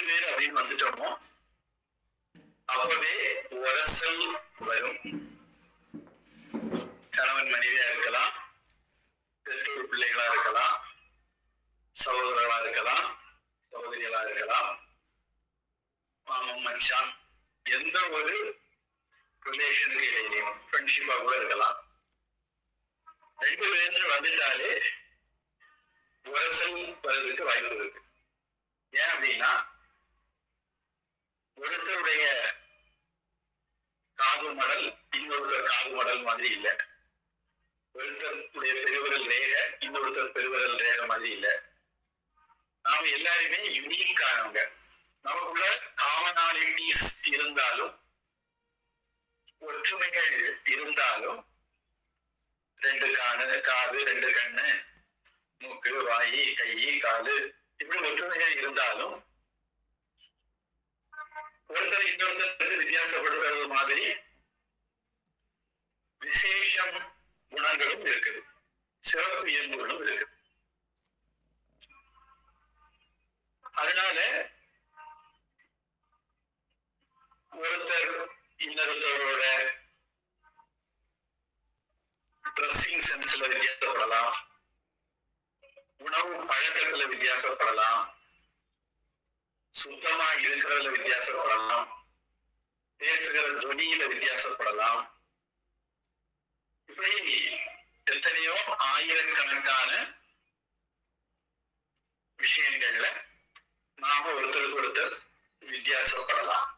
அப்படின்னு வந்துட்டோமோ அப்பவே உரசல் வரும். கணவன் மனைவியா இருக்கலாம் பெற்றோர் பிள்ளைகளா இருக்கலாம் சகோதரர்களா இருக்கலாம் சகோதரிகளா இருக்கலாம் மாமன் மச்சான் எந்த ஒரு ரிலேஷனுக்கு இடையிலையும் ஃப்ரெண்ட்ஷிப்பா கூட இருக்கலாம். ரெண்டு பேரும் வந்துட்டாலே உரசல் வர்றதுக்கு வாய்ப்பு இருக்கு. ஏன் அப்படின்னா ஒருத்தருடைய காது மடல் இன்னொருத்தர் காது மடல் மாதிரி இல்லை. ஒருத்தருடைய பெருவிரல் ரேக இன்னொருத்தர் பெருவிரல் ரேக மாதிரி இல்லை. நாம எல்லாருமே யுனிக்கானவங்க நமக்குள்ள காமனாலிட்டிஸ் இருந்தாலும் ஒற்றுமைகள் இருந்தாலும் ரெண்டு காணு காது ரெண்டு கண்ணு மூக்கு வாயி கை காலு இப்படி ஒற்றுமைகள் இருந்தாலும் ஒருத்தர் இன்னொருத்தருக்கு வித்தியாசப்படுகிறது மாதிரி விசேஷம் குணங்களும் இருக்குது. சிறப்பு இயல்புகளும் இருக்குது. அதனால ஒருத்தர் இன்னொருத்தரோட ட்ரெஸ்ஸிங் சென்ஸ்ல வித்தியாசப்படலாம். உணவு பழக்கத்துல வித்தியாசப்படலாம். சுத்தமா இருக்கிறதுல வித்தியாசப்படலாம். பேசுகிற துணியில வித்தியாசப்படலாம். இப்படி எத்தனையோ ஆயிரக்கணக்கான விஷயங்கள்ல நாம ஒருத்தருக்கு ஒருத்தர் வித்தியாசப்படலாம்.